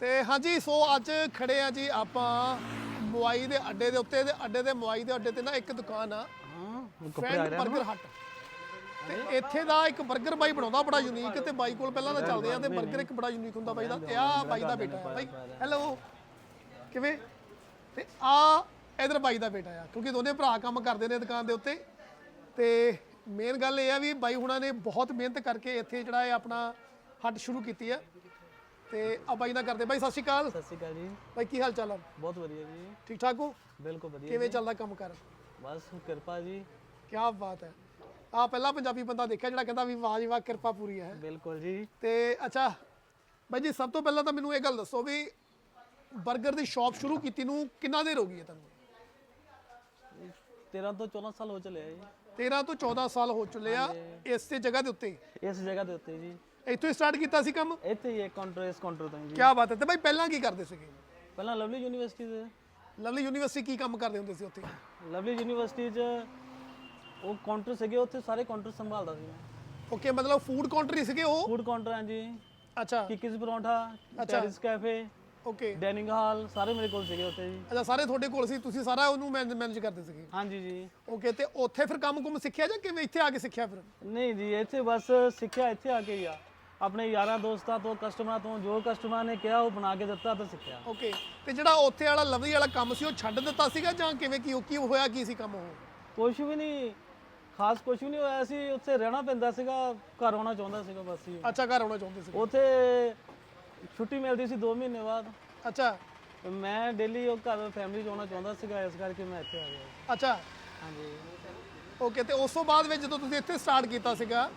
ਤੇ ਹਾਂਜੀ ਸੋ ਅੱਜ ਖੜੇ ਆ ਜੀ ਆਪਾਂ ਮਵਾਈ ਦੇ ਅੱਡੇ ਦੇ ਉੱਤੇ ਤੇ ਅੱਡੇ ਦੇ ਮਵਾਈ ਦੇ ਅੱਡੇ ਤੇ ਨਾ ਇੱਕ ਦੁਕਾਨ ਆ। ਹਾਂ ਹੱਟ। ਤੇ ਇੱਥੇ ਦਾ ਇੱਕ 버ਗਰ ਬਾਈ ਬਣਾਉਂਦਾ ਬੜਾ ਯੂਨੀਕ ਤੇ ਬਾਈ ਕੋਲ ਪਹਿਲਾਂ ਤਾਂ ਚੱਲਦੇ ਆ ਤੇ 버ਗਰ ਇੱਕ ਬੜਾ ਯੂਨੀਕ ਹੁੰਦਾ ਬਾਈ ਦਾ। ਤੇ ਆ ਬਾਈ ਦਾ ਬੇਟਾ ਹੈ ਬਾਈ ਹੈਲੋ ਕਿਵੇਂ? ਤੇ ਆ ਇਧਰ ਬਾਈ ਦਾ ਬੇਟਾ ਆ ਕਿਉਂਕਿ ਦੋਨੇ ਭਰਾ ਕੰਮ ਕਰਦੇ ਨੇ ਦੁਕਾਨ ਦੇ ਉੱਤੇ। ਤੇ ਮੇਨ ਗੱਲ ਇਹ ਆ ਵੀ ਬਾਈ ਹੁਣਾਂ ਨੇ ਬਹੁਤ ਮਿਹਨਤ ਕਰਕੇ ਇੱਥੇ ਜਿਹੜਾ ਇਹ ਆਪਣਾ ਹੱਟ ਸ਼ੁਰੂ ਕੀਤੀ ਆ। ਤੇ ਆ ਬਾਈ ਨਾਲ ਕਰਦੇ ਬਾਈ ਸਤਿ ਸ਼੍ਰੀ ਅਕਾਲ। ਸਤਿ ਸ਼੍ਰੀ ਅਕਾਲ ਜੀ। ਬਾਈ ਕੀ ਹਾਲ ਚਾਲ ਆ? ਬਹੁਤ ਵਧੀਆ ਜੀ। ਠੀਕ ਠਾਕ ਹੋ? ਬਿਲਕੁਲ ਵਧੀਆ ਕਿਵੇਂ ਚੱਲਦਾ ਕੰਮ ਕਰ? ਬਸ ਕਿਰਪਾ ਜੀ। ਕੀ ਬਾਤ ਹੈ। ਆ ਪਹਿਲਾ ਪੰਜਾਬੀ ਬੰਦਾ ਦੇਖਿਆ ਜਿਹੜਾ ਕਹਿੰਦਾ ਵੀ ਵਾਹ ਜੀ ਵਾਹ ਕਿਰਪਾ ਪੂਰੀ ਹੈ। ਬਿਲਕੁਲ ਜੀ। ਤੇ ਅੱਛਾ ਬਾਈ ਜੀ ਸਭ ਤੋਂ ਪਹਿਲਾਂ ਤਾਂ ਮੈਨੂੰ ਇਹ ਗੱਲ ਦੱਸੋ ਵੀ 버ਗਰ ਦੀ ਸ਼ਾਪ ਸ਼ੁਰੂ ਕੀਤੀ ਨੂੰ ਕਿੰਨਾ ਦੇਰ ਹੋ ਗਈ ਹੈ ਤੁਹਾਨੂੰ? 13 ਤੋਂ 14 ਸਾਲ ਹੋ ਚਲੇ ਆ ਜੀ। 13 ਤੋਂ 14 ਸਾਲ ਹੋ ਚੁੱਲੇ ਆ ਇਸੇ ਜਗ੍ਹਾ ਦੇ ਉੱਤੇ ਇਸ ਜਗ੍ਹਾ ਦੇ ਉੱਤੇ ਜੀ। ਇੱਥੋਂ ਹੀ ਸਟਾਰਟ ਕੀਤਾ ਸੀ ਕੰਮ? ਇੱਥੇ ਹੀ ਇੱਕ ਕਾਊਂਟਰ ਇਸ ਕਾਊਂਟਰ ਤੋਂ ਹੀ ਜੀ। ਕੀ ਬਾਤ ਹੈ। ਤੇ ਬਾਈ ਪਹਿਲਾਂ ਕੀ ਕਰਦੇ ਸੀਗੇ? ਪਹਿਲਾਂ ਲਵਲੀ ਯੂਨੀਵਰਸਿਟੀ ਦੇ। ਲਵਲੀ ਯੂਨੀਵਰਸਿਟੀ ਕੀ ਕੰਮ ਕਰਦੇ ਹੁੰਦੇ ਸੀ ਉੱਥੇ? ਲਵਲੀ ਯੂਨੀਵਰਸਿਟੀ 'ਚ ਉਹ ਕਾਊਂਟਰ ਸੀਗੇ ਉੱਥੇ ਸਾਰੇ ਕਾਊਂਟਰ ਸੰਭਾਲਦਾ ਸੀ ਮੈਂ। ਓਕੇ ਮਤਲਬ ਫੂਡ ਕਾਊਂਟਰ ਹੀ ਸੀਗੇ ਉਹ? ਫੂਡ ਕਾਊਂਟਰ ਹੈ ਜੀ। ਅੱਛਾ। ਕਿਕਿਸ paratha terrace cafe okay dining hall ਸਾਰੇ ਮੇਰੇ ਕੋਲ ਸੀਗੇ ਉੱਥੇ ਜੀ। ਅੱਛਾ ਸਾਰੇ ਤੁਹਾਡੇ ਕੋਲ ਸੀ ਤੁਸੀਂ ਸਾਰਾ ਉਹਨੂੰ ਮੈਨੇਜ ਕਰਦੇ ਸੀਗੇ? ਹਾਂਜੀ ਜੀ ਓਕੇ ਤੇ ਉੱਥੇ ਫਿਰ ਕੰਮ ਕੁਮ ਸਿੱਖਿਆ ਜਾਂ ਕਿਵੇਂ ਇੱਥੇ ਆ ਕੇ ਸਿੱਖਿਆ ਫਿਰ? ਨਹੀਂ ਜੀ ਇੱਥੇ ਬਸ ਸਿੱਖਿਆ ਇੱਥੇ ਆ ਕੇ ਹੀ ਆ। ਆਪਣੇ ਯਾਰਾਂ ਦੋਸਤਾਂ ਤੋਂ ਕਸਟਮਰਾਂ ਤੋਂ ਜੋ ਕਸਟਮਰਾਂ ਨੇ ਕਿਹਾ ਉਹ ਬਣਾ ਕੇ ਦਿੱਤਾ ਤਾਂ ਸਿੱਖਿਆ। ਓਕੇ ਤੇ ਜਿਹੜਾ ਉੱਥੇ ਵਾਲਾ ਲਵਲੀ ਵਾਲਾ ਕੰਮ ਸੀ ਉਹ ਛੱਡ ਦਿੱਤਾ ਸੀਗਾ ਜਾਂ ਕਿਵੇਂ ਕੀ ਕੀ ਹੋਇਆ ਕੀ ਸੀ ਕੰਮ ਉਹ? ਕੁਝ ਵੀ ਨਹੀਂ ਖਾਸ ਕੁਝ ਵੀ ਨਹੀਂ ਹੋਇਆ। ਸੀ ਉੱਥੇ ਰਹਿਣਾ ਪੈਂਦਾ ਸੀਗਾ ਘਰ ਆਉਣਾ ਚਾਹੁੰਦਾ ਸੀਗਾ ਬਸ ਹੀ ਅੱਛਾ ਘਰ ਆਉਣਾ ਚਾਹੁੰਦੇ ਸੀ ਉੱਥੇ ਛੁੱਟੀ ਮਿਲਦੀ ਸੀ 2 ਮਹੀਨੇ ਬਾਅਦ। ਅੱਛਾ। ਮੈਂ ਡੇਲੀ ਉਹ ਘਰ ਫੈਮਿਲੀ ਚ ਆਉਣਾ ਚਾਹੁੰਦਾ ਸੀਗਾ ਇਸ ਕਰਕੇ ਮੈਂ ਇੱਥੇ ਆ ਗਿਆ। ਅੱਛਾ। ਹਾਂਜੀ। ਓਕੇ ਤੇ ਉਸ ਤੋਂ ਬਾਅਦ ਵਿੱਚ ਜਦੋਂ ਤੁਸੀਂ ਇੱਥੇ ਸਟਾਰਟ ਕੀਤਾ ਸੀਗਾ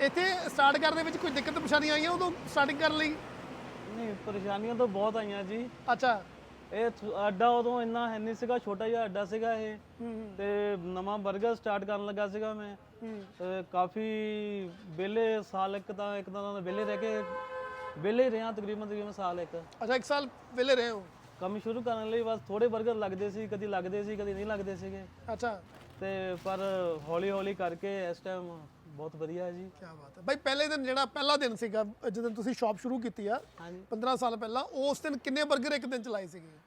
ਇੱਥੇ ਸਟਾਰਟ ਕਰਨ ਦੇ ਵਿੱਚ ਕੋਈ ਦਿੱਕਤ ਪਰੇਸ਼ਾਨੀ ਆਈਆਂ ਉਦੋਂ ਸਟਾਰਟਿੰਗ ਕਰਨ ਲਈ? ਨਹੀਂ ਪਰੇਸ਼ਾਨੀਆਂ ਤਾਂ ਬਹੁਤ ਆਈਆਂ ਜੀ। ਅੱਛਾ। ਇਹ ਥ- ਅੱਡਾ ਉਦੋਂ ਇੰਨਾ ਹੈ ਨਹੀਂ ਸੀਗਾ ਛੋਟਾ ਜਿਹਾ ਅੱਡਾ ਸੀਗਾ ਇਹ। ਤੇ ਨਵਾਂ 버ਗਰ ਸਟਾਰਟ ਕਰਨ ਲੱਗਾ ਸੀਗਾ ਮੈਂ। ਤੇ ਕਾਫੀ ਵਿਹਲੇ ਸਾਲ ਇੱਕ ਤਾਂ ਇੱਕ ਤਾਂ ਵਿਹਲੇ ਰਹਿ ਕੇ ਵਿਹਲੇ ਰਿਹਾ ਤਕਰੀਬਨ ਤਕਰੀਬਨ ਸਾਲ ਇੱਕ। ਅੱਛਾ ਇੱਕ ਸਾਲ ਵਿਹਲੇ ਰਹੇ ਹੋ? ਕੰਮ ਸ਼ੁਰੂ ਕਰਨ ਲਈ ਬਸ ਥੋੜੇ 버ਗਰ ਲੱਗਦੇ ਸੀ ਕਦੀ ਲੱਗਦੇ ਸੀ ਕਦੀ ਨਹੀਂ ਲੱਗਦੇ ਸੀਗੇ। ਅੱਛਾ। ਤੇ ਪਰ ਹੌਲੀ ਹੌਲੀ ਕਰਕੇ ਇਸ ਟਾਈਮ ਬਹੁਤ ਵਧੀਆ ਜੀ। ਕੀ ਬਾਤ ਹੈ। ਬਾਈ ਪਹਿਲੇ ਦਿਨ ਜਿਹੜਾ ਪਹਿਲਾ ਦਿਨ ਸੀਗਾ ਜਦੋਂ ਤੁਸੀਂ ਸ਼ਾਪ ਸ਼ੁਰੂ ਕੀਤੀ ਆ 15 ਸਾਲ ਪਹਿਲਾਂ ਉਸ ਦਿਨ ਕਿੰਨੇ 버ਗਰ ਇੱਕ ਦਿਨ ਚ ਸੀਗੇ?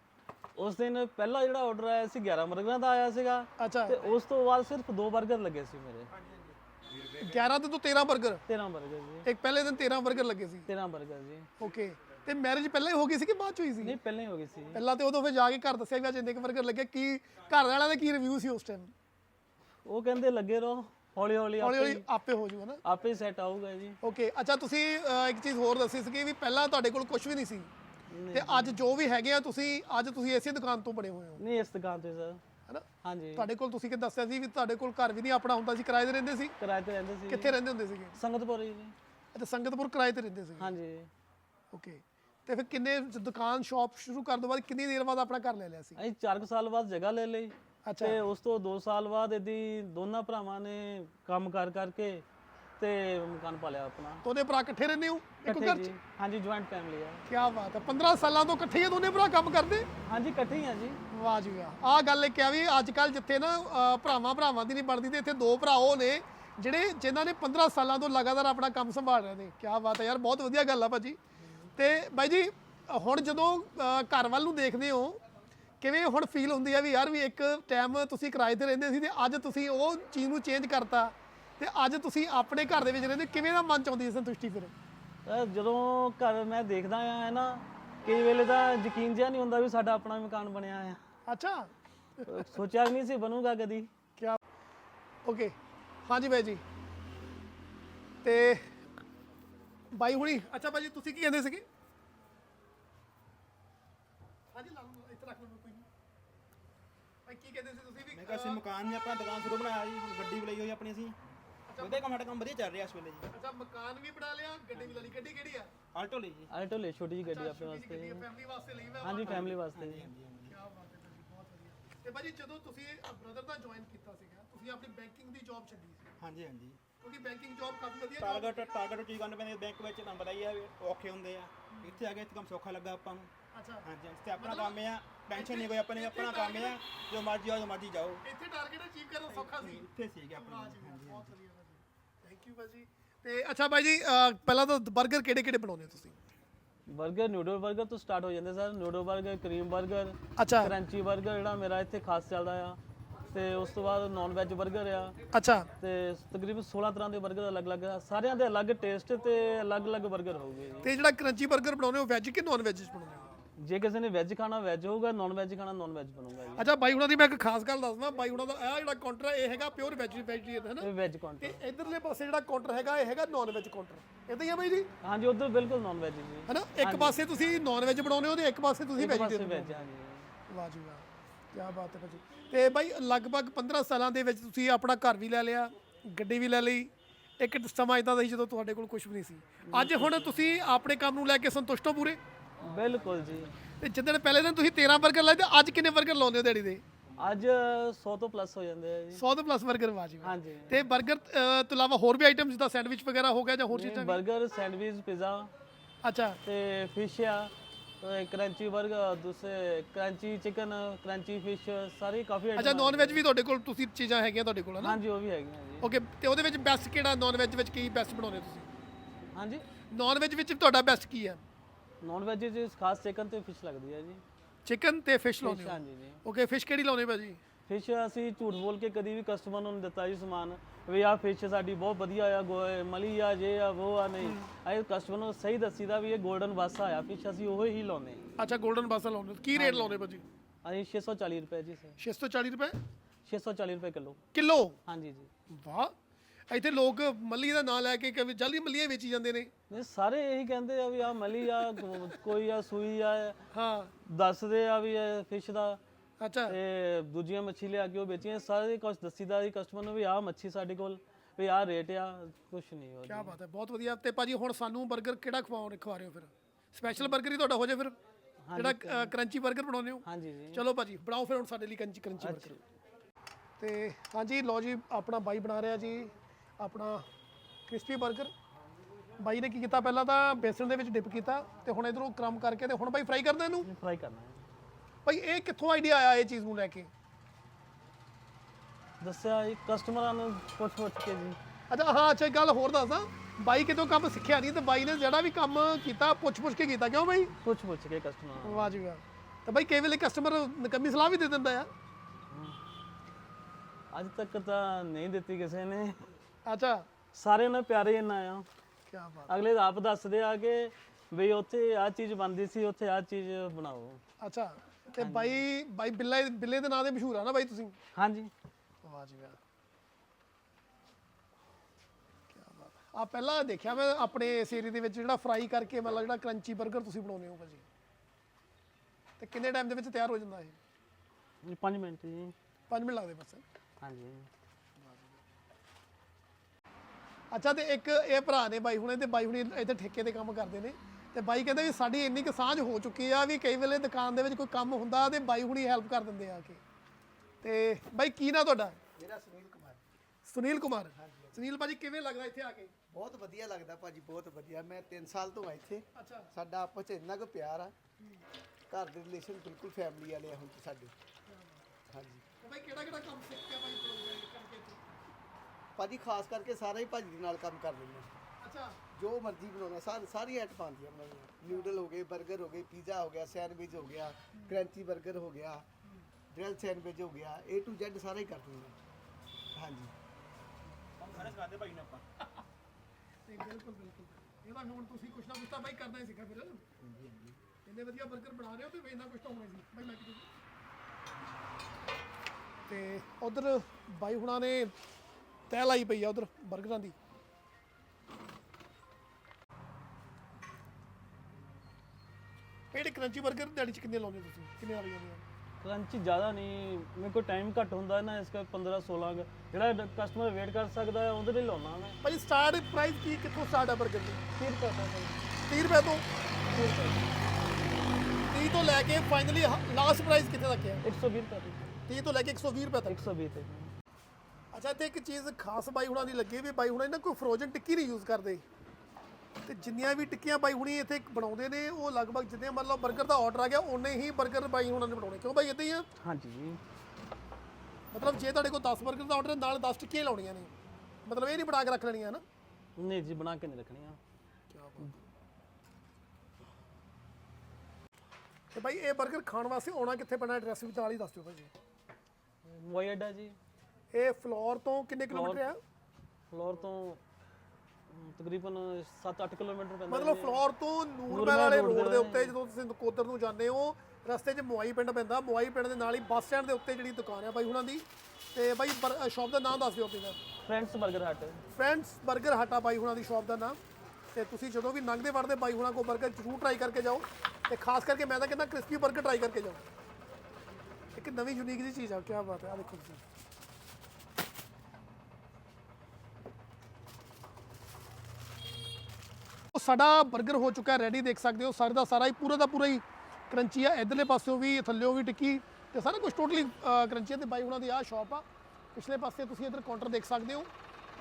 ਉਸ ਦਿਨ ਪਹਿਲਾ ਜਿਹੜਾ ਆਰਡਰ ਆਇਆ ਸੀ 11 버ਗਰਾਂ ਦਾ ਆਇਆ ਸੀਗਾ। ਅੱਛਾ। ਤੇ ਉਸ ਤੋਂ ਬਾਅਦ ਸਿਰਫ ਦੋ 버ਗਰ ਲੱਗੇ ਸੀ ਮੇਰੇ। 11 ਤੋਂ 13 버ਗਰ 13 버ਗਰ ਜੀ। ਇੱਕ ਪਹਿਲੇ ਦਿਨ 13 버ਗਰ ਲੱਗੇ ਸੀ? 13 버ਗਰ ਜੀ। ਓਕੇ ਤੇ ਮੈਰਿਜ ਪਹਿਲਾਂ ਹੀ ਹੋ ਗਈ ਸੀ ਕਿ ਬਾਅਦ ਚ ਹੋਈ ਸੀ? ਨਹੀਂ ਪਹਿਲਾਂ ਹੀ ਹੋ ਗਈ ਸੀ। ਪਹਿਲਾਂ ਤੇ ਉਦੋਂ ਫਿਰ ਜਾ ਕੇ ਘਰ ਦੱਸਿਆ ਗਿਆ ਜਿੰਨੇ 버ਗਰ ਲੱਗੇ ਕੀ ਘਰ ਵਾਲਿਆਂ ਦਾ ਕੀ ਰਿਵਿਊ ਸੀ ਉਸ ਟਾਈਮ ਉਹ ਕਹਿੰਦੇ ਲੱਗੇ ਰਹੋ। ਹੌਲੀ ਹੌਲੀ ਹੌਲੀ ਆਪੇ ਹੌਲੀ ਆਪੇ ਹੋ ਜਾਊਗਾ ਨਾ? ਆਪੇ ਸੈੱਟ ਆਊਗਾ ਜੀ। ਓਕੇ ਅੱਛਾ ਤੁਸੀਂ ਅਹ, ਇੱਕ ਚੀਜ਼ ਹੋਰ ਦੱਸੀ ਸੀ ਵੀ ਪਹਿਲਾਂ ਤੁਹਾਡੇ ਕੋਲ ਕੁਝ ਵੀ ਨਹੀਂ ਸੀ। ਤੇ ਅੱਜ ਜੋ ਵੀ ਹੈਗੇ ਆ ਤੁਸੀਂ ਅੱਜ ਤੁਸੀਂ ਇਸੇ ਦੁਕਾਨ ਤੋਂ ਬਣੇ ਹੋਏ ਹੋ। ਨਹੀਂ ਇਸ ਦੁਕਾਨ ਤੇ ਸਰ। ਹੈਨਾ ਹਾਂਜੀ। ਤੁਹਾਡੇ ਕੋਲ ਤੁਸੀਂ ਕਿ ਦੱਸਿਆ ਸੀ ਵੀ ਤੁਹਾਡੇ ਕੋਲ ਘਰ ਵੀ ਨਹੀਂ ਆਪਣਾ ਹੁੰਦਾ ਸੀ ਕਿਰਾਏ ਤੇ ਰਹਿੰਦੇ ਸੀ? ਕਿਰਾਏ ਤੇ ਰਹਿੰਦੇ ਸੀ ਕਿੱਥੇ ਰਹਿੰਦੇ ਹੁੰਦੇ ਸੀਗੇ? ਸੰਗਤਪੁਰ ਜੀ। ਅੱਛਾ ਸੰਗਤਪੁਰ ਕਿਰਾਏ ਤੇ ਰਹਿੰਦੇ ਸੀਗੇ? ਹਾਂਜੀ। ਓਕੇ ਤੇ ਫਿਰ ਕਿੰਨੇ ਦੁਕਾਨ ਸ਼ਾਪ ਸ਼ੁਰੂ ਕਰਨ ਤੋਂ ਬਾਅਦ ਕਿੰਨੀ ਦੇਰ ਬਾਅਦ ਆਪਣਾ ਘਰ ਲੈ ਲਿਆ ਸੀ? ਅਸੀਂ 4 ਸਾਲ ਬਾਅਦ ਜਗ੍ਹਾ ਲੈ ਲਈ। ਤੇ ਉਸ ਤੋਂ 2 ਸਾਲ ਬਾਅਦ ਇਹਦੀ ਦੋਨਾਂ ਭਰਾਵਾਂ ਨੇ ਕੰਮ ਕਰ ਕਰਕੇ ਤੇ ਮਕਾਨ ਪਾ ਲਿਆ ਆਪਣਾ ਦੋਨੇ ਭਰਾ ਇਕੱਠੇ ਰਹਿੰਦੇ ਹੋ? ਇੱਕ ਘਰ 'ਚ? ਹਾਂਜੀ ਜੁਆਇੰਟ ਫੈਮਿਲੀ ਆ। ਕੀ ਬਾਤ ਹੈ 15 ਸਾਲਾਂ ਤੋਂ ਇਕੱਠੇ ਹੀ ਦੋਨੇ ਭਰਾ ਕੰਮ ਕਰਦੇ? ਹਾਂਜੀ ਇਕੱਠੇ ਹੀ ਆ ਜੀ। ਵਾਹ ਜੀ ਵਾਹ। ਆਹ ਗੱਲ ਇਹ ਕਿਹਾ ਵੀ ਅੱਜ ਕੱਲ ਜਿੱਥੇ ਨਾ ਭਰਾਵਾਂ ਭਰਾਵਾਂ ਦੀ ਨਹੀਂ ਬਣਦੀ ਤੇ ਇੱਥੇ ਦੋ ਭਰਾ ਉਹ ਨੇ ਜਿਹੜੇ ਜਿਨ੍ਹਾਂ ਨੇ 15 ਸਾਲਾਂ ਤੋਂ ਲਗਾਤਾਰ ਆਪਣਾ ਕੰਮ ਸੰਭਾਲ ਰਹੇ ਨੇ। ਕੀ ਬਾਤ ਹੈ ਯਾਰ ਬਹੁਤ ਵਧੀਆ ਗੱਲ ਆ ਭਾਜੀ। ਤੇ ਬਾਈ ਜੀ ਹੁਣ ਜਦੋਂ ਘਰ ਵੱਲ ਨੂੰ ਦੇਖਦੇ ਹੋ ਕਿਵੇਂ ਹੁਣ ਫੀਲ ਹੁੰਦੀ ਆ ਵੀ ਯਾਰ ਵੀ ਇੱਕ ਟਾਈਮ ਤੁਸੀਂ ਕਿਰਾਏ ਤੇ ਰਹਿੰਦੇ ਸੀ ਤੇ ਅੱਜ ਤੁਸੀਂ ਉਹ ਚੀਜ਼ ਨੂੰ ਚੇਂਜ ਕਰਤਾ ਤੇ ਅੱਜ ਤੁਸੀਂ ਆਪਣੇ ਘਰ ਦੇ ਵਿੱਚ ਰਹਿੰਦੇ ਕਿਵੇਂ ਦਾ ਮਨ ਚ ਆਉਂਦੀ ਹੈ ਸੰਤੁਸ਼ਟੀ ਫਿਰ? ਜਦੋਂ ਘਰ ਮੈਂ ਦੇਖਦਾ ਆ ਹੈ ਨਾ ਕਈ ਵੇਲੇ ਤਾਂ ਯਕੀਨ ਜਿਹਾ ਨਹੀਂ ਹੁੰਦਾ ਵੀ ਸਾਡਾ ਆਪਣਾ ਮਕਾਨ ਬਣਿਆ ਆ। ਅੱਛਾ। ਸੋਚਿਆ ਨਹੀਂ ਸੀ ਬਣੂਗਾ ਕਦੀ। ਕੀ ਓਕੇ ਹਾਂਜੀ ਬਾਈ ਜੀ। ਤੇ ਬਾਈ ਹੁਣੀ ਅੱਛਾ ਬਾਈ ਜੀ ਤੁਸੀਂ ਕੀ ਕਹਿੰਦੇ ਸੀਗੇ ਹਾਂਜੀ ਲਾ ਲਓ ਇੱਥੇ ਰੱਖ ਲਓ ਕੋਈ ਨਹੀਂ ਬਾਈ ਕੀ ਕਹਿੰਦੇ ਸੀ ਤੁਸੀਂ ਵੀ? ਮੈਂ ਕਿਹਾ ਅਸੀਂ ਮਕਾਨ ਨੇ ਆਪਣਾ ਦੁਕਾਨ ਸ਼ੁਰੂ ਬਣਾਇਆ ਜੀ ਗੱਡੀ ਵੀ ਲਈ ਹੋਈ ਆਪਣੀ ਅਸੀਂ। ਉਹਦੇ ਕੰਮ ਸਾਡਾ ਕੰਮ ਵਧੀਆ ਚੱਲ ਰਿਹਾ ਇਸ ਵੇਲੇ ਜੀ। ਅੱਛਾ ਮਕਾਨ ਵੀ ਬਣਾ ਲਿਆ ਗੱਡੀ ਵੀ ਲੈ ਲਈ। ਗੱਡੀ ਕਿਹੜੀ ਆ? ਆਲਟੋ ਲਈ ਜੀ। ਆਲਟੋ ਲੈ ਛੋਟੀ ਜਿਹੀ ਗੱਡੀ ਆਪਣੇ ਵਾਸਤੇ। ਫੈਮਿਲੀ ਵਾਸਤੇ ਲਈ ਮੈਂ ਹਾਂਜੀ ਫੈਮਿਲੀ ਵਾਸਤੇ ਜੀ। ਕੀ ਬਾਤ ਹੈ ਬਹੁਤ ਵਧੀਆ। ਤੇ ਭਾਜੀ ਜਦੋਂ ਤੁਸੀਂ ਬ੍ਰਦਰ ਦਾ ਜੁਆਇਨ ਕੀਤਾ ਸੀਗਾ ਤੁਸੀਂ ਆਪਣੀ ਬੈਂਕਿੰਗ ਦੀ ਜੌਬ ਛੱਡੀ ਸੀ। ਹਾਂਜੀ ਹਾਂਜੀ। ਟਾਰਗੇਟ ਟਾਰਗੇਟ ਅਚੀਵ ਕਰਨੇ ਪੈਂਦੇ ਬੈਂਕ ਵਿੱਚ ਤੁਹਾਨੂੰ ਪਤਾ ਹੀ ਹੈ ਔਖੇ ਹੁੰਦੇ ਆ। ਇੱਥੇ ਆ ਕੇ ਇੱਥੇ ਕੰਮ ਸੌਖਾ ਲੱਗਾ ਆਪਾਂ ਨੂੰ। ਅੱਛਾ। ਹਾਂਜੀ ਹਾਂਜੀ ਤੇ ਆਪਣਾ ਕੰਮ ਆ ਟੈਨਸ਼ਨ ਨਹੀਂ ਕੋਈ ਆਪਣੇ ਆਪਣਾ ਕੰਮ ਆ ਜੋ ਮਰਜ਼ੀ ਆਓ ਜੋ ਮਰਜ਼ੀ ਜਾਓ। ਇੱਥੇ ਟਾਰਗੇਟ ਅਚੀਵ ਕਰਨਾ ਸੌਖਾ ਸੀ। ਇੱਥੇ ਸੀਗੇ ਆਪਣਾ ਵਾਹ ਬਹੁਤ ਵਧੀਆ ਭਾਜੀ ਥੈਂਕ ਯੂ ਭਾਜੀ। ਤੇ ਅੱਛਾ ਭਾਈ ਪਹਿਲਾਂ ਤਾਂ 버ਗਰ ਕਿਹੜੇ ਕਿਹੜੇ ਬਣਾਉਂਦੇ ਹੋ ਤੁਸੀਂ? 버ਗਰ ਨੂਡਲ 버ਗਰ ਤੋਂ ਸਟਾਰਟ ਹੋ ਜਾਂਦੇ ਸਰ। ਨੂਡਲ 버ਗਰ ਕਰੀਮ 버ਗਰ ਅੱਛਾ। ਕਰੰਚੀ 버ਗਰ ਜਿਹੜਾ ਮੇਰਾ ਇੱਥੇ ਖਾਸ ਚੱਲਦਾ ਆ। ਤੇ ਉਸ ਤੋਂ ਬਾਅਦ ਨਾਨ ਵੈਜ 버ਗਰ ਆ। ਅੱਛਾ। ਤੇ ਤਕਰੀਬਨ 16 ਤਰ੍ਹਾਂ ਦੇ 버ਗਰ ਅਲੱਗ-ਅਲੱਗ ਆ। ਸਾਰਿਆਂ ਦੇ ਅਲੱਗ ਟੇਸਟ ਤੇ ਅਲੱਗ-ਅਲੱਗ 버ਗਰ ਹੋਊਗੇ ਜੀ। ਤੇ ਜਿਹੜਾ ਕਰੰਚੀ 버ਗਰ ਬਣਾਉਂਦੇ ਹੋ ਵੈਜ ਕਿ ਨਾਨ ਵੈਜ ਬਣਾਉਂਦੇ ਹੋ? ਜੇ ਕਿਸੇ ਨੇ ਵੈਜ ਖਾਣਾ ਵੈਜ ਹੋਊਗਾ ਨਾਨ ਵੈਜ ਖਾਣਾ ਨਾਨ ਵੈਜ ਬਣੂਗਾ ਜੀ। ਅੱਛਾ ਬਾਈ ਉਹਨਾਂ ਦੀ ਮੈਂ ਇੱਕ ਖਾਸ ਗੱਲ ਦੱਸਦਾ ਬਾਈ ਉਹਨਾਂ ਦਾ ਇਹ ਜਿਹੜਾ ਕਾਊਂਟਰ ਇਹ ਹੈਗਾ ਪਿਓਰ ਵੈਜ ਵੈਜੀਟੇਰੀਅਨ ਹੈ ਨਾ? ਇਹ ਵੈਜ ਕੌਂਟਰ ਤੇ ਇਧਰਲੇ ਪਾਸੇ ਜਿਹੜਾ ਕਾਊਂਟਰ ਹੈਗਾ ਇਹ ਹੈਗਾ ਨਾਨ ਵੈਜ ਕਾਊਂਟਰ ਇਦਾਂ ਹੀ ਆ ਬਾਈ ਜੀ? ਹਾਂਜੀ ਉਧਰ ਬਿਲਕੁਲ ਨਾਨ ਵੈਜ ਜੀ ਹੈਨਾ ਇੱਕ ਪਾਸੇ ਤੁਸੀਂ ਨਾਨ ਵੈਜ ਬਣਾਉਂਦੇ ਹੋ ਤੇ ਇੱਕ ਪਾਸੇ ਤੁਸੀਂ ਇੱਕ ਪਾਸੇ ਵੈਜੀਟੇਰੀਅਨ ਵੈਜ ਹਾਂਜੀ। ਵਾਹ ਜੀ ਵਾਹ। ਕੀ ਬਾਤ ਹੈ ਭਾਜੀ। ਤੇ ਬਾਈ ਲਗਭਗ 15 ਸਾਲਾਂ ਦੇ ਵਿੱਚ ਤੁਸੀਂ ਆਪਣਾ ਘਰ ਵੀ ਲੈ ਲਿਆ ਗੱਡੀ ਵੀ ਲੈ ਲਈ। ਇੱਕ ਸਮਾਂ ਇਦਾਂ ਦਾ ਸੀ ਜਦੋਂ ਤੁਹਾਡੇ ਕੋਲ ਕੁਝ ਵੀ ਨਹੀਂ ਸੀ। ਅੱਜ ਹੁਣ ਤੁਸੀਂ ਆਪਣੇ ਕੰਮ ਨੂੰ ਲੈ ਕੇ ਸੰਤੁਸ਼ਟ ਹੋ ਪੂਰੇ? ਬਿਲਕੁਲ ਜੀ। ਤੇ ਜਿੱਦਣ ਪਹਿਲੇ ਦਿਨ ਤੁਸੀਂ 13 버ਗਰ ਲਾਏ ਤੇ ਅੱਜ ਕਿੰਨੇ 버ਗਰ ਲਾਉਂਦੇ ਹੋ ਦਿਹਾੜੀ ਦੇ? ਅੱਜ 100 ਤੋਂ ਪਲੱਸ ਹੋ ਜਾਂਦੇ ਆ ਜੀ। 100 ਤੋਂ ਪਲੱਸ 버ਗਰ ਵਾਜੀ ਹਾਂਜੀ। ਤੇ 버ਗਰ ਤੋਂ ਇਲਾਵਾ ਹੋਰ ਵੀ ਆਈਟਮਸ ਜਿੱਦਾਂ ਸੈਂਡਵਿਚ ਵਗੈਰਾ ਹੋ ਗਿਆ ਜਾਂ ਹੋਰ ਚੀਜ਼ਾਂ 버ਗਰ ਸੈਂਡਵਿਚ ਪੀਜ਼ਾ ਅੱਛਾ। ਤੇ ਫਿਸ਼ ਆ। 버ਗਰ ਦੂਸਰੇ ਕਰੰਚੀ ਚਿਕਨ ਕਰੰਚੀ ਫਿਸ਼ ਸਾਰੇ ਕਾਫੀ ਅੱਛਾ ਨਾਨ ਵੈਜ ਵੀ ਤੁਹਾਡੇ ਕੋਲ ਤੁਸੀਂ ਚੀਜ਼ਾਂ ਹੈਗੀਆਂ ਤੁਹਾਡੇ ਕੋਲ ਹਨਾ ਹਾਂਜੀ ਉਹ ਵੀ ਹੈਗੀਆਂ ਜੀ। ਓਕੇ ਤੇ ਉਹਦੇ ਵਿੱਚ ਬੈਸਟ ਕਿਹੜਾ ਨਾਨ ਵੈਜ ਵਿੱਚ ਕੀ ਬੈਸਟ ਬਣਾਉਂਦੇ ਹੋ ਤੁਸੀਂ? ਹਾਂਜੀ? ਨਾਨ ਵੈਜ ਵਿੱਚ ਤੁਹਾਡਾ ਬੈਸਟ ਕੀ ਹੈ? ਨਾਨ ਵੈਜ ਜੀ ਖਾਸ ਚਿਕਨ ਤੇ ਫਿਸ਼ ਲੱਗਦੀ ਹੈ ਜੀ। ਚਿਕਨ ਤੇ ਫਿਸ਼ ਲਾਉਂਦੇ ਹੋ? ਹਾਂਜੀ ਜੀ। ਓਕੇ ਫਿਸ਼ ਕਿਹੜੀ ਲਾਉਂਦੇ ਭਾਜੀ? ਫਿਸ਼ ਅਸੀਂ ਝੂਠ ਬੋਲ ਕੇ ਕਦੀ ਵੀ ਕਸਟਮਰ ਨੂੰ ਨਹੀਂ ਦਿੱਤਾ ਜੀ ਸਮਾਨ। ਵੀ ਆਹ ਫਿਸ਼ ਸਾਡੀ ਬਹੁਤ ਵਧੀਆ ਆ ਗੋ- ਮਲੀ ਆ ਜੇ ਆ ਉਹ ਆ ਨਹੀਂ। ਅਸੀਂ ਕਸਟਮਰ ਨੂੰ ਸਹੀ ਦੱਸੀਦਾ ਵੀ ਇਹ 골ਡਨ ਵਾਸਾ ਆ ਫਿਸ਼ ਅਸੀਂ ਉਹ ਹੀ ਲਾਉਂਦੇ। ਹਾਂ। ਅੱਛਾ 골ਡਨ ਬਾਸਾ ਲਾਉਂਦੇ ਹੋ। ਕੀ ਰੇਟ ਲਾਉਂਦੇ ਭਾਜੀ? ਅਸੀਂ 640 ਰੁਪਏ ਜੀ ਸਰ 640 ਰੁਪਏ? 640 ਰੁਪਏ ਕਿਲੋ। ਕਿਲੋ? ਹਾਂਜੀ ਜੀ। ਵਾਹ। ਇੱਥੇ ਲੋਕ ਮੱਲੀ ਦਾ ਨਾਂ ਲੈ ਕੇ ਕਦੇ ਜਾਲੀ ਮੱਲੀਆਂ ਵੇਚੀ ਜਾਂਦੇ ਨੇ। ਨਹੀਂ ਸਾਰੇ ਇਹੀ ਕਹਿੰਦੇ ਆ ਵੀ ਆ ਮਲੀ ਆ ਕੋ- ਕੋਈ ਆ ਸੂਈ ਆ ਹਾਂ। ਦੱਸਦੇ ਆ ਵੀ ਇਹ ਫਿਸ਼ ਦਾ। ਅੱਛਾ। ਤੇ ਦੂਜੀਆਂ ਮੱਛੀ ਲਿਆ ਕੇ ਉਹ ਵੇਚੀਆਂ ਸਾਰੇ ਕੁਝ ਦੱਸੀਦਾ ਸੀ ਕਸਟਮਰ ਨੂੰ ਵੀ ਆਹ ਮੱਛੀ ਸਾਡੇ ਕੋਲ ਵੀ ਆਹ ਰੇਟ ਆ ਕੁਝ ਨਹੀਂ ਹੋ ਕੀ ਬਾਤ ਹੈ ਬਹੁਤ ਵਧੀਆ। ਤੇ ਭਾਜੀ ਹੁਣ ਸਾਨੂੰ 버ਗਰ ਕਿਹੜਾ ਖਵਾਉਣ ਖਵਾ ਰਹੇ ਹੋ ਫਿਰ? ਸਪੈਸ਼ਲ 버ਗਰ ਹੀ ਤੁਹਾਡਾ ਹੋ ਜਾਏ ਫਿਰ? ਜਿਹੜਾ ਕਰੰਚੀ 버ਗਰ ਬਣਾਉਂਦੇ ਹੋ? ਹਾਂਜੀ ਜੀ। ਚਲੋ ਭਾਜੀ ਬਣਾਓ ਫਿਰ ਹੁਣ ਸਾਡੇ ਲਈ ਕਰੰਚੀ ਕਰੰਚੀ 버ਗਰ ਤੇ ਹਾਂਜੀ ਲੋ ਜੀ ਆਪਣਾ ਬਾਈ ਬਣਾ ਰਿਹਾ ਜੀ ਆਪਣਾ ਕ੍ਰਿਸਪੀ 버ਗਰ ਬਾਈ ਨੇ ਕੀ ਕੀਤਾ? ਪਹਿਲਾਂ ਤਾਂ ਬੇਸਨ ਦੇ ਵਿੱਚ ਡਿਪ ਕੀਤਾ ਤੇ ਹੁਣ ਇਧਰੋਂ ਕਰਮ ਕਰਕੇ ਤੇ ਹੁਣ ਬਾਈ ਫਰਾਈ ਕਰਦਾ ਇਹਨੂੰ? ਫਰਾਈ ਕਰਨਾ। ਭਾਈ ਇਹ ਕਿੱਥੋਂ ਆਈਡੀਆ ਆਇਆ ਇਹ ਚੀਜ਼ ਨੂੰ ਲੈ ਕੇ? ਦੱਸਿਆ ਜੀ ਕਸਟਮਰਾਂ ਨੂੰ ਪੁੱਛ ਪੁੱਛ ਕੇ ਜੀ। ਅੱਛਾ ਹਾਂ ਅੱਛਾ ਇੱਕ ਗੱਲ ਹੋਰ ਦੱਸਦਾ। ਬਾਈ ਕਿਤੋਂ ਕੰਮ ਸਿੱਖਿਆ ਨਹੀਂ ਤੇ ਬਾਈ ਨੇ ਜਿਹੜਾ ਵੀ ਕੰਮ ਕੀਤਾ ਪੁੱਛ-ਪੁੱਛ ਕੇ ਕੀਤਾ ਕਿਉਂ ਬਾਈ? ਪੁੱਛ ਪੁੱਛ ਕੇ ਕਸਟਮਰਾਂ ਨੂੰ। ਵਾਹ ਜੀ ਵਾਹ। ਤਾਂ ਬਾਈ ਕਈ ਵੇਲੇ ਕਸਟਮਰ ਨਕਮੀ ਸਲਾਹ ਵੀ ਦੇ ਦਿੰਦਾ ਆ? ਅੱਜ ਤੱਕ ਤਾਂ ਨਹੀਂ ਦਿੱਤੀ ਕਿਸੇ ਨੇ। ਅੱਛਾ। ਸਾਰਿਆਂ ਨਾਲ ਪਿਆਰੇ ਇੰਨਾ ਆ। ਕੀ ਬਾਤ। ਅਗਲੇ ਆਪ ਦੱਸਦੇ ਆ ਕਿ ਵੀ ਉੱਥੇ ਆਹ ਚੀਜ਼ ਬਣਦੀ ਸੀ ਉੱਥੇ ਆਹ ਚੀਜ਼ ਬਣਾਓ। ਅੱਛਾ। ਤੇ ਬਾਈ ਬਾਈ ਬਿੱਲਾ ਬਿੱਲੇ ਦੇ ਨਾਂ ਦੇ ਮਸ਼ਹੂਰ ਆ ਨਾ ਬਾਈ ਤੁਸੀਂ? ਹਾਂਜੀ। ਵਾਹ ਜੀ ਵਾਹ। ਆ ਪਹਿਲਾਂ ਦੇਖਿਆ ਮੈਂ ਆਪਣੇ ਇਸ ਦੇ ਵਿੱਚ ਜਿਹੜਾ ਫਰਾਈ ਕਰਕੇ ਮਤਲਬ ਜਿਹੜਾ ਕਰੰਚੀ 버ਗਰ ਤੁਸੀਂ ਬਣਾਉਂਦੇ ਹੋ ਭਾਜੀ। ਤੇ ਕਿੰਨੇ ਟਾਈਮ ਦੇ ਵਿੱਚ ਤਿਆਰ ਹੋ ਜਾਂਦਾ ਇਹ? 5 ਮਿੰਟ ਜੀ। 5 ਮਿੰਟ ਲੱਗਦੇ ਬਸ। ਹਾਂਜੀ। ਅੱਛਾ ਤੇ ਇੱਕ ਇਹ ਭਰਾ ਨੇ ਬਾਈ ਹੁਣੇ ਤੇ ਬਾਈ ਹੁਣੇ ਇੱਥੇ ਠੇਕੇ ਤੇ ਕੰਮ ਕਰਦੇ ਨੇ। ਤੇ ਬਾਈ ਕਹਿੰਦੇ ਵੀ ਸਾਡੀ ਇੰਨੀ ਕੁ ਸਾਂਝ ਹੋ ਚੁੱਕੀ ਆ ਵੀ ਕਈ ਵੇਲੇ ਦੁਕਾਨ ਦੇ ਵਿੱਚ ਕੋਈ ਕੰਮ ਹੁੰਦਾ ਤੇ ਬਾਈ ਹੁਣੀ ਹੈਲਪ ਕਰ ਦਿੰਦੇ ਆ ਕੇ। ਤੇ ਬਾਈ ਕੀ ਨਾਂ ਤੁਹਾਡਾ? ਮੇਰਾ ਸੁਨੀਲ ਕੁਮਾਰ। ਸੁਨੀਲ ਕੁਮਾਰ। ਸੁਨੀਲ ਭਾਜੀ ਕਿਵੇਂ ਲੱਗਦਾ ਇੱਥੇ ਆ ਕੇ? ਬਹੁਤ ਵਧੀਆ ਲੱਗਦਾ ਭਾਜੀ ਬਹੁਤ ਵਧੀਆ। ਮੈਂ 3 ਸਾਲ ਤੋਂ ਆ ਇੱਥੇ। ਅੱਛਾ। ਸਾਡਾ ਆਪਸ ਚ ਇੰਨਾ ਕੁ ਪਿਆਰ ਆ। ਘਰ ਦੇ ਰਿਲੇਸ਼ਨ ਬਿਲਕੁਲ ਫੈਮਿਲੀ ਵਾਲੇ ਆ ਹੁਣ ਤੇ ਸਾਡੇ। ਹਾਂਜੀ। ਤੇ ਬਾਈ ਕਿਹੜਾ ਕਿਹੜਾ ਕੰਮ ਸਿੱਖ ਕੇ ਬਾਈ ਕੋਲ ਕਰਕੇ? ਭਾਜੀ ਖਾਸ ਕਰਕੇ ਸਾਰਾ ਹੀ ਭਾਜੀ ਦੇ ਨਾਲ ਕੰਮ ਕਰ ਲੈਂਦੇ ਹਾਂ। ਜੋ ਮਰਜ਼ੀ ਬਣਾਉਣਾ ਸਾਰ ਸਾਰੀ ਆਈਟਮ ਆਉਂਦੀਆਂ ਬਣਾਉਣੀਆਂ ਨਿਊਡਲ ਹੋ ਗਏ 버ਗਰ ਹੋ ਗਏ ਪੀਜ਼ਾ ਹੋ ਗਿਆ ਸੈਂਡਵਿਚ ਹੋ ਗਿਆ ਕਰੰਚੀ 버ਗਰ ਹੋ ਗਿਆ ਡ੍ਰਿਲ ਸੈਂਡਵਿਚ ਹੋ ਗਿਆ A to Z ਸਾਰੇ ਕਰਦੇ ਭਾਈ ਹਾਂਜੀ ਤੇ ਉਧਰ ਬਾਈ ਹੁਣਾਂ ਨੇ ਤਹਿ ਲਾਈ ਪਈ ਆ ਉਧਰ 버ਗਰਾਂ ਦੀ। ਕਰੰਚੀ 버ਗਰ ਦਿਹਾੜੀ ਚ ਕਿੰਨੇ ਲਾਉਂਦੇ ਹੋ ਤੁਸੀਂ? ਕਿੰਨੇ ਵਾਲੀ ਆਉਂਦੇ ਆ ਕਰੰਚੀ ਜ਼ਿਆਦਾ ਨਹੀਂ। ਮੇਰੇ ਕੋਲ ਟਾਈਮ ਘੱਟ ਹੁੰਦਾ ਨਾ ਇਸ ਕਰਕੇ 15 16 ਕੁ। ਜਿਹੜਾ ਕਸਟਮਰ ਵੇਟ ਕਰ ਸਕਦਾ ਹੈ ਉਹਦੇ ਲਈ ਲਾਉਣਾ ਮੈਂ। ਭਾਈ ਸਟਾਰਟ ਪ੍ਰਾਈਸ ਕੀ ਕਿੱਥੋਂ ਸਟਾਰਟ ਆ 버ਗਰ ਦੀ? 30 ਰੁਪਏ ਦਾ 30 ਰੁਪਏ ਤੋਂ? 30 ਤੋਂ ਲੈ ਕੇ ਫਾਈਨਲੀ ਲਾਸਟ ਪ੍ਰਾਈਸ ਕਿੱਥੇ ਤੱਕ ਹੈ? 120 ਰੁਪਏ ਦੀ 30 ਤੋਂ ਲੈ ਕੇ 120 ਰੁਪਏ ਤੱਕ। 120 ਤੇ। ਅੱਛਾ ਤੇ ਇੱਕ ਚੀਜ਼ ਖਾਸ ਬਾਈ ਹੁਣਾਂ ਦੀ ਲੱਗੀ ਵੀ ਬਾਈ ਹੁਣਾਂ ਇਹਨਾਂ ਕੋਈ ਫਰੋਜ਼ਨ ਟਿੱਕੀ ਨਹੀਂ ਯੂਜ਼ ਕਰਦੇ। ਤੇ ਜਿੰਨੀਆਂ ਵੀ ਟਿੱਕੀਆਂ ਬਾਈ ਹੁਣੀ ਇੱਥੇ ਬਣਾਉਂਦੇ ਨੇ ਉਹ ਲਗਭਗ ਜਿੰਨੇ ਮੰਨ ਲਓ 버ਗਰ ਦਾ ਆਰਡਰ ਆ ਗਿਆ ਉਨੇ ਹੀ 버ਗਰ ਬਾਈ ਹੁਣਾਂ ਨੇ ਬਣਾਉਣੇ। ਕਿਉਂ ਬਾਈ ਇਦਾਂ ਹੀ ਆ? ਹਾਂਜੀ ਮਤਲਬ ਜੇ ਤੁਹਾਡੇ ਕੋਲ 10 버ਗਰ ਦਾ ਆਰਡਰ ਨਾਲ 10 ਟਿੱਕੀਆਂ ਲਾਉਣੀਆਂ ਨੇ। ਮਤਲਬ ਇਹ ਨਹੀਂ ਬਣਾ ਕੇ ਰੱਖ ਲੈਣੀਆਂ ਨਾ? ਨਹੀਂ ਜੀ ਬਣਾ ਕੇ ਨਹੀਂ ਰੱਖਣੀਆਂ। ਕੀ ਬਾਤ ਤੇ ਬਾਈ ਇਹ 버ਗਰ ਖਾਣ ਵਾਸਤੇ ਆਉਣਾ ਕਿੱਥੇ ਪੈਣਾ ਐਡਰੈਸ ਵੀ ਨਾਲ ਹੀ ਦੱਸ ਦਿਓ ਭਾਜੀ ਮੋਇਡਾ ਜੀ। ਇਹ ਫਲੋਰ ਤੋਂ ਕਿੰਨੇ ਕਿਲੋਮੀਟਰ ਆ? ਫਲੋਰ ਤੋਂ ਤਕਰੀਬਨ 7-8 ਕਿਲੋਮੀਟਰ ਪੈਂਦਾ ਮਤਲਬ ਫਲੋਰ ਤੋਂ ਨੂਰਮਹਿਲ ਵਾਲੇ ਰੋਡ ਦੇ ਉੱਤੇ ਜਦੋਂ ਤੁਸੀਂ ਨਕੋਦਰ ਨੂੰ ਜਾਂਦੇ ਹੋ ਰਸਤੇ 'ਚ ਮੋਹਾਈ ਪਿੰਡ ਪੈਂਦਾ। ਮੋਹਾਈ ਪਿੰਡ ਦੇ ਨਾਲ ਹੀ ਬੱਸ ਸਟੈਂਡ ਦੇ ਉੱਤੇ ਜਿਹੜੀ ਦੁਕਾਨ ਹੈ ਬਾਈ ਉਹਨਾਂ ਦੀ। ਤੇ ਬਾਈ ਸ਼ਾਪ ਦਾ ਨਾਮ ਦੱਸ ਦਿਓ ਪਲੀਜ਼ ਫਰੈਂਡਸ 버ਗਰ ਹਟ ਫਰੈਂਡਸ 버ਗਰ ਹਟਾ ਬਾਈ ਉਹਨਾਂ ਦੀ ਸ਼ਾਪ ਦਾ ਨਾਮ ਤੇ ਤੁਸੀਂ ਜਦੋਂ ਵੀ ਲੰਘਦੇ ਵੜਦੇ ਬਾਈ ਹੁਣਾਂ ਕੋ 버ਗਰ ਜ਼ਰੂਰ ਟਰਾਈ ਕਰਕੇ ਜਾਓ। ਤੇ ਖਾਸ ਕਰਕੇ ਮੈਂ ਤਾਂ ਕਹਿੰਦਾ ਕ੍ਰਿਸਪੀ 버ਗਰ ਟਰਾਈ ਕਰਕੇ ਜਾਓ। ਇੱਕ ਨਵੀਂ ਯੂਨੀਕ ਜੀ ਚੀਜ਼ ਆ ਕੀ ਬਾਤ ਹੈ ਆ ਦੇਖੋ ਤੁਸੀਂ। ਸਾਡਾ 버ਗਰ ਹੋ ਚੁੱਕਾ ਰੈਡੀ ਦੇਖ ਸਕਦੇ ਹੋ। ਸਾਰੇ ਦਾ ਸਾਰਾ ਹੀ, ਪੂਰਾ ਦਾ ਪੂਰਾ ਹੀ ਕਰੰਚੀ ਆ। ਇਧਰਲੇ ਪਾਸਿਓਂ ਵੀ, ਥੱਲਿਓਂ ਵੀ ਟਿੱਕੀ ਤੇ ਸਾਰਾ ਕੁਝ ਟੋਟਲੀ ਕਰੰਚੀ ਆ ਤੇ ਬਾਈ ਹੁਣਾਂ ਦੀ ਆਹ ਸ਼ਾਪ ਆ। ਪਿਛਲੇ ਪਾਸੇ ਤੁਸੀਂ ਇਧਰ ਕਾਊਂਟਰ ਦੇਖ ਸਕਦੇ ਹੋ।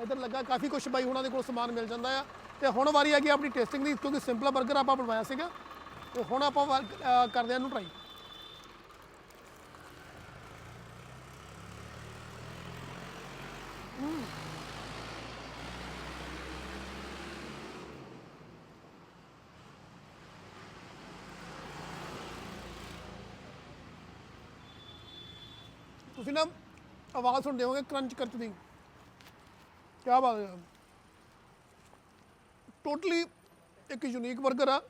ਇਧਰ ਲੱਗਾ ਕਾਫੀ ਕੁਝ ਬਾਈ ਹੁਣਾਂ ਦੇ ਕੋਲ ਸਮਾਨ ਮਿਲ ਜਾਂਦਾ ਆ। ਤੇ ਹੁਣ ਵਾਰੀ ਆ ਗਈ ਆਪਣੀ ਟੇਸਟਿੰਗ ਦੀ, ਕਿਉਂਕਿ ਸਿੰਪਲ 버ਗਰ ਆਪਾਂ ਬਣਵਾਇਆ ਸੀਗਾ। ਤੇ ਹੁਣ ਆਪਾਂ ਵਾ- ਕਰਦੇ ਆ ਇਹਨੂੰ ਟਰਾਈ ਤੁਸੀਂ ਨਾ ਆਵਾਜ਼ ਸੁਣਦੇ ਹੋਗੇ ਕਰੰਚ ਕਰਚ ਦੀ ਕੀ ਬਾਤ ਹੈ। ਟੋਟਲੀ ਇੱਕ ਯੂਨੀਕ 버ਗਰ ਆ।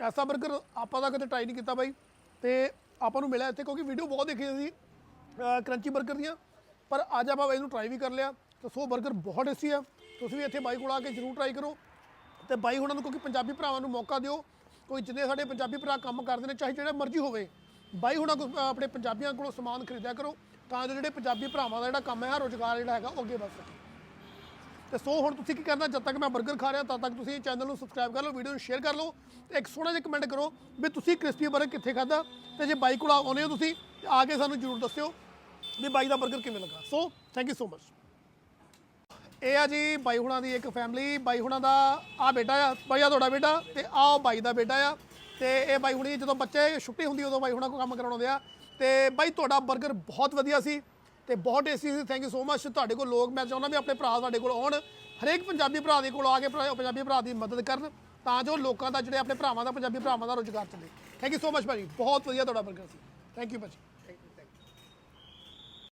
ਐਸਾ 버ਗਰ ਆਪਾਂ ਦਾ ਕਦੇ ਟਰਾਈ ਨਹੀਂ ਕੀਤਾ ਬਾਈ। ਤੇ ਆਪਾਂ ਨੂੰ ਮਿਲਿਆ ਇੱਥੇ ਕਿਉਂਕਿ ਵੀਡੀਓ ਬਹੁਤ ਦੇਖੀ ਸੀ ਕਰੰਚੀ 버ਗਰ ਦੀਆਂ। ਪਰ ਅੱਜ ਆਪਾਂ ਇਹਨੂੰ ਟਰਾਈ ਵੀ ਕਰ ਲਿਆ। ਤਾਂ ਸੋ 버ਗਰ ਬਹੁਤ ਟੇਸਟੀ ਆ। ਤੁਸੀਂ ਵੀ ਇੱਥੇ ਬਾਈ ਕੋਲ ਆ ਕੇ ਜਰੂਰ ਟਰਾਈ ਕਰੋ। ਤੇ ਬਾਈ ਹੁਣਾਂ ਨੂੰ ਕਿਉਂਕਿ ਪੰਜਾਬੀ ਭਰਾਵਾਂ ਨੂੰ ਮੌਕਾ ਦਿਓ। ਕੋਈ ਜਿੰਨੇ ਸਾਡੇ ਪੰਜਾਬੀ ਭਰਾ ਕੰਮ ਕਰਦੇ ਨੇ, ਚਾਹੇ ਜਿਹੜਾ ਮਰਜ਼ੀ ਹੋਵੇ। ਬਾਈ ਹੁਣਾਂ ਕੋਲ ਆਪਣੇ ਪੰਜਾਬੀਆਂ ਕੋਲੋਂ ਸਮਾਨ ਖਰੀਦਿਆ ਕਰੋ, ਤਾਂ ਜੋ ਜਿਹੜੇ ਪੰਜਾਬੀ ਭਰਾਵਾਂ ਦਾ ਜਿਹੜਾ ਕੰਮ ਹੈ ਰੋਜ਼ਗਾਰ ਜਿਹੜਾ ਹੈਗਾ, ਉਹ ਅੱਗੇ ਵਧ ਸਕੇ। ਤੇ ਸੋ ਹੁਣ ਤੁਸੀਂ ਕੀ ਕਰਨਾ, ਜਦ ਤੱਕ ਮੈਂ 버ਗਰ ਖਾ ਰਿਹਾ, ਤਦ ਤੱਕ ਤੁਸੀਂ ਚੈਨਲ ਨੂੰ ਸਬਸਕ੍ਰਾਈਬ ਕਰ ਲਓ ਵੀਡੀਓ ਨੂੰ ਸ਼ੇਅਰ ਕਰ ਲਓ, ਤੇ ਇੱਕ ਸੋਹਣਾ ਜਿਹਾ ਕਮੈਂਟ ਕਰੋ ਵੀ ਤੁਸੀਂ ਕ੍ਰਿਸਪੀ 버ਗਰ ਕਿੱਥੇ ਖਾਦਾ ਤੇ ਜੇ ਬਾਈ ਕੋਲ ਆਉਨੇ ਹੋ ਤੁਸੀਂ ਆ ਕੇ ਸਾਨੂੰ ਜਰੂਰ ਦੱਸਿਓ ਵੀ ਬਾਈ ਦਾ 버ਗਰ ਕਿਵੇਂ ਲੱਗਾ। So thank you so much ਇਹ ਆ ਜੀ ਬਾਈ ਹੁਣਾਂ ਦੀ ਇੱਕ ਫੈਮਿਲੀ ਬਾਈ ਹੁਣਾਂ ਦਾ ਆ ਬੇਟਾ ਆ, ਬਾਈ ਆ ਤੁਹਾਡਾ ਬੇਟਾ, ਤੇ ਆਹ ਬਾਈ ਦਾ ਬੇਟਾ ਆ। ਤੇ ਇਹ ਬਾਈ ਹੁਣੀ ਜਦੋਂ ਬੱਚੇ ਛੁੱਟੀ ਹੁੰਦੀ ਉਦੋਂ ਬਾਈ ਹੁਣਾਂ ਕੋ ਕੰਮ ਕਰਾਉਣ ਆਉਂਦੇ ਆ। ਤੇ ਬਾਈ ਤੁਹਾਡਾ 버ਗਰ ਬਹੁਤ ਵਧੀਆ ਸੀ ਤੇ ਬਹੁਤ ਟੇਸਟੀ ਸੀ ਥੈਂਕ ਯੂ ਸੋ ਮਚ ਤੁਹਾਡੇ ਕੋਲ ਲੋਕ, ਮੈਂ ਚਾਹੁੰਦਾ ਵੀ ਆਪਣੇ ਭਰਾ ਤੁਹਾਡੇ ਕੋਲ ਆਉਣ, ਹਰੇਕ ਪੰਜਾਬੀ ਭਰਾ ਦੇ ਕੋਲ ਆ ਕੇ ਭਰਾ- ਪੰਜਾਬੀ ਭਰਾ ਦੀ ਮਦਦ ਕਰਨ, ਤਾਂ ਜੋ ਲੋਕਾਂ ਦਾ ਜਿਹੜੇ ਆਪਣੇ ਭਰਾਵਾਂ ਦਾ, ਪੰਜਾਬੀ ਭਰਾਵਾਂ ਦਾ ਰੋਜ਼ਗਾਰ ਚੱਲੇ। ਥੈਂਕ ਯੂ ਸੋ ਮਚ ਭਾਜੀ, ਬਹੁਤ ਵਧੀਆ ਤੁਹਾਡਾ ਬਰਗਰ ਸੀ। ਥੈਂਕ ਯੂ ਭਾਜੀ।